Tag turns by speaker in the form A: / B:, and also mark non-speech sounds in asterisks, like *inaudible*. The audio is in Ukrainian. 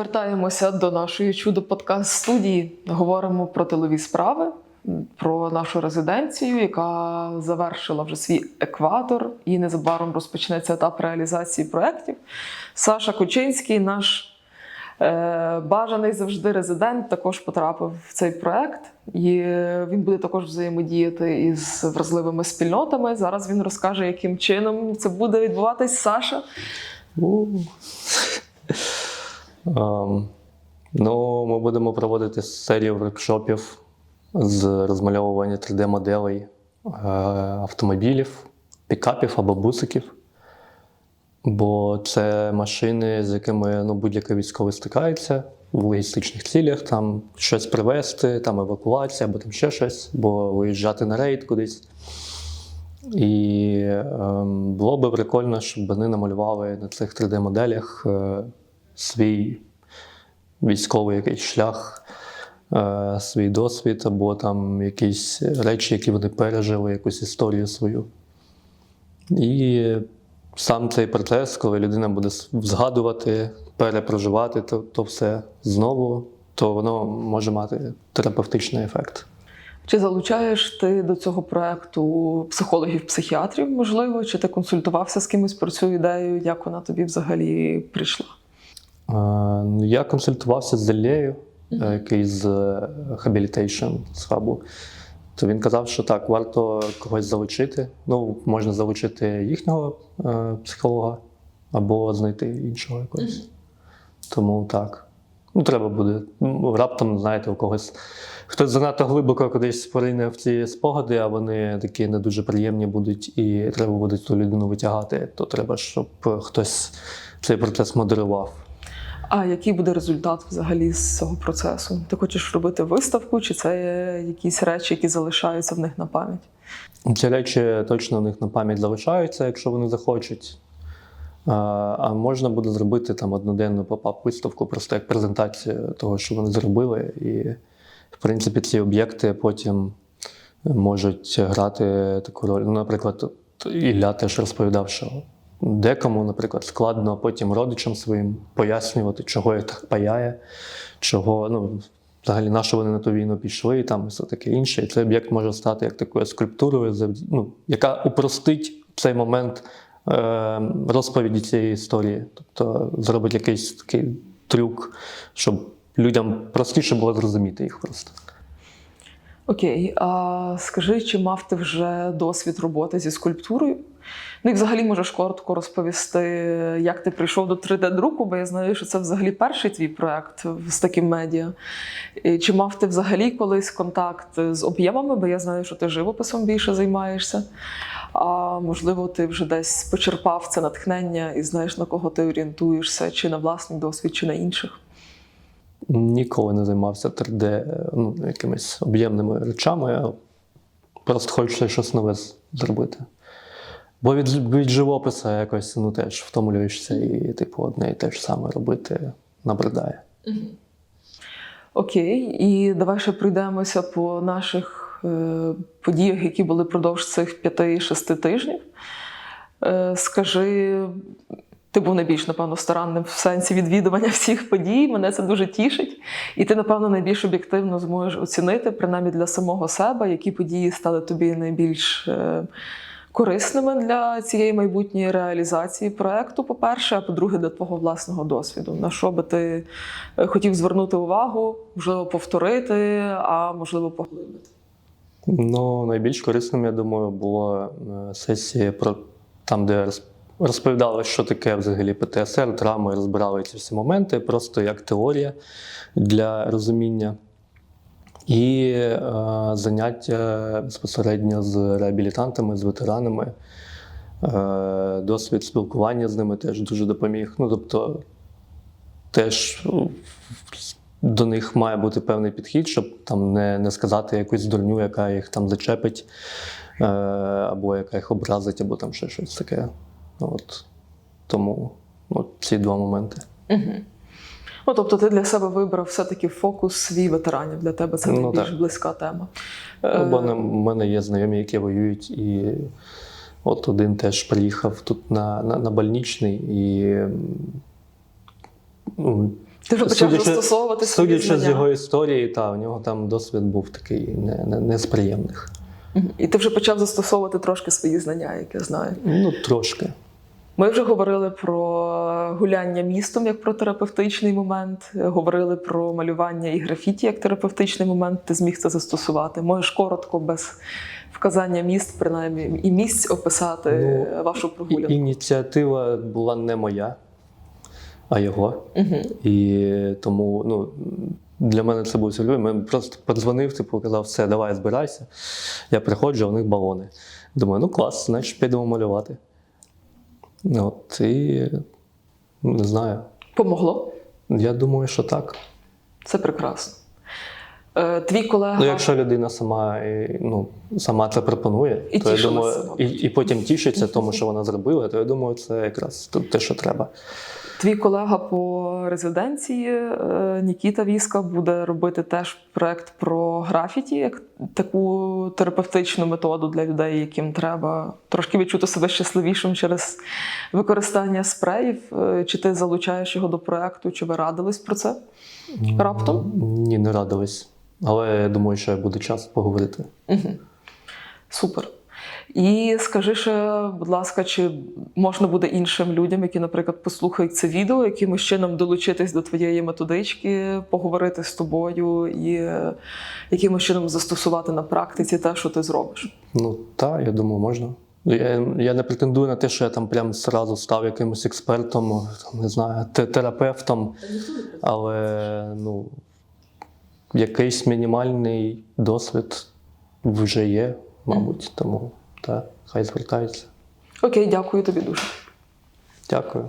A: Вертаємося до нашої чудо подкаст студії. Говоримо про тилові справи, про нашу резиденцію, яка завершила вже свій екватор, і незабаром розпочнеться етап реалізації проєктів. Саша Кучинський, наш е, бажаний завжди резидент, також потрапив в цей проєкт. І він буде також взаємодіяти із вразливими спільнотами. Зараз він розкаже, яким чином це буде відбуватись. Саша.
B: Ем, Ну, ми будемо проводити серію воркшопів з розмальовування 3D-моделей е, автомобілів, пікапів або бусиків. Бо це машини, з якими ну, будь-який військовий стикається в логістичних цілях, там щось привезти, там евакуація або там ще щось, бо виїжджати на рейд кудись. І ем, було би прикольно, щоб вони намалювали на цих 3D-моделях е, свій військовий якийсь шлях, е, свій досвід, або там якісь речі, які вони пережили, якусь історію свою. І сам цей процес, коли людина буде згадувати, перепроживати то, то все знову, то воно може мати терапевтичний ефект.
A: Чи залучаєш ти до цього проекту психологів, психіатрів, можливо, чи ти консультувався з кимось про цю ідею, як вона тобі взагалі прийшла?
B: Е, ну, Я консультувався з Іллею, е, який з е, Habilitation з хабу. То він казав, що так, варто когось залучити. Ну, можна залучити їхнього психолога або знайти іншого якогось. Тому так. Ну, треба буде. Ну, Раптом, знаєте, у когось хтось занадто глибоко кудись порине в ці спогади, а вони такі не дуже приємні будуть, і треба буде ту людину витягати, то треба, щоб хтось цей процес модерував.
A: А який буде результат взагалі з цього процесу? Ти хочеш робити виставку, чи це якісь речі, які залишаються в них на пам'ять?
B: Ці речі точно у них на пам'ять залишаються, якщо вони захочуть. А можна буде зробити там одноденну попап-виставку, просто як презентацію того, що вони зробили. І, в принципі, ці об'єкти потім можуть грати таку роль. Ну, наприклад, Ілля теж розповідав, що декому, наприклад, складно потім родичам своїм пояснювати, чого їх так паяє, чого, ну, взагалі, на що вони на ту війну пішли, і там все таке інше. І цей об'єкт може стати як такою скульптурою, ну, яка упростить цей момент е, розповіді цієї історії. Тобто зробить якийсь такий трюк, щоб людям простіше було зрозуміти їх просто.
A: Окей, а скажи, чи мав ти вже досвід роботи зі скульптурою? Ну і взагалі можеш коротко розповісти, як ти прийшов до 3D-друку, бо я знаю, що це взагалі перший твій проект з таким медіа. І Чи мав ти взагалі колись контакт з об'ємами, бо я знаю, що ти живописом більше займаєшся. А можливо, ти вже десь почерпав це натхнення і знаєш, на кого ти орієнтуєшся, чи на власний досвід, чи на інших.
B: Ніколи не займався 3D ну, якимись об'ємними речами, просто хочеться щось нове зробити. Бо від, від живопису якось ну, теж втомлюєшся і, типу, одне і те ж саме робити набридає.
A: Окей, і давай ще пройдемося по наших е, подіях, які були впродовж цих 5-6 тижнів. Е, скажи, ти був найбільш, напевно, старанним в сенсі відвідування *laughs* всіх подій. Мене це дуже тішить. І ти, напевно, найбільш об'єктивно зможеш оцінити, принаймні для самого себе, які події стали тобі найбільш. Е, Корисними для цієї майбутньої реалізації проекту, по-перше, а по-друге, для твого власного досвіду. На що би ти е, хотів звернути увагу, можливо, повторити, а можливо, поглибити.
B: Ну, найбільш корисним, я думаю, була е, сесія про там, де роз- розповідали, що таке взагалі ПТСР, травми, розбирали ці всі моменти, просто як теорія для розуміння. І е, заняття безпосередньо з реабілітантами, з ветеранами. Е, досвід спілкування з ними теж дуже допоміг. Ну, тобто, теж ну, до них має бути певний підхід, щоб там не, не сказати якусь дурню, яка їх там зачепить, е, або яка їх образить, або там ще щось таке. Ну, От, тому от ці два моменти.
A: Угу. Ну, тобто, ти для себе вибрав все-таки фокус свій ветеранів. Для тебе це
B: Ну,
A: найбільш
B: так.
A: близька тема.
B: Бо
A: Е,
B: в мене є знайомі, які воюють, і от один теж приїхав тут на, на, на больничний, і ну,
A: Ти вже почав
B: Судячи-
A: застосовувати свої
B: Судячи з його історії, та, у нього там досвід був такий не, не, не з приємних.
A: І ти вже почав застосовувати трошки свої знання, як я знаю.
B: Ну, трошки.
A: Ми вже говорили про гуляння містом як про терапевтичний момент, говорили про малювання і графіті як терапевтичний момент. Ти зміг це застосувати. Можеш коротко, без вказання міст, принаймні, і місць описати
B: Ну,
A: вашу
B: І,
A: прогулянку.
B: ініціатива була не моя, а його.
A: Угу.
B: І тому ну, для мене це був сюрприз. Він просто подзвонив, типу, казав, все, давай збирайся. Я приходжу, а у них балони. Думаю, ну клас, значить підемо малювати. От, і ну, не знаю.
A: Помогло.
B: Я думаю, що так.
A: Це прекрасно. Е, Твій колега.
B: Ну, якщо людина сама, е, ну, сама це пропонує,
A: І
B: то я думаю, і, і потім тішиться тому, що вона зробила, то я думаю, це якраз те, що треба.
A: Твій колега по резиденції е, Нікіта Віска буде робити теж проект про графіті, як таку терапевтичну методу для людей, яким треба трошки відчути себе щасливішим через використання спреїв. Е, Чи ти залучаєш його до проекту, чи ви радились про це? Раптом?
B: Ні, не радились. Але я думаю, що буде час поговорити.
A: Угу. Супер. І скажи ще, будь ласка, чи можна буде іншим людям, які, наприклад, послухають це відео, якимось чином долучитись до твоєї методички, поговорити з тобою і е, якимось чином застосувати на практиці те, що ти зробиш?
B: Ну, так, я думаю, можна. Я, я не претендую на те, що я там прям зразу став якимось експертом, не знаю, терапевтом, але ну, якийсь мінімальний досвід вже є, мабуть, тому так, хай звертаються.
A: Окей, дякую тобі дуже.
B: Дякую.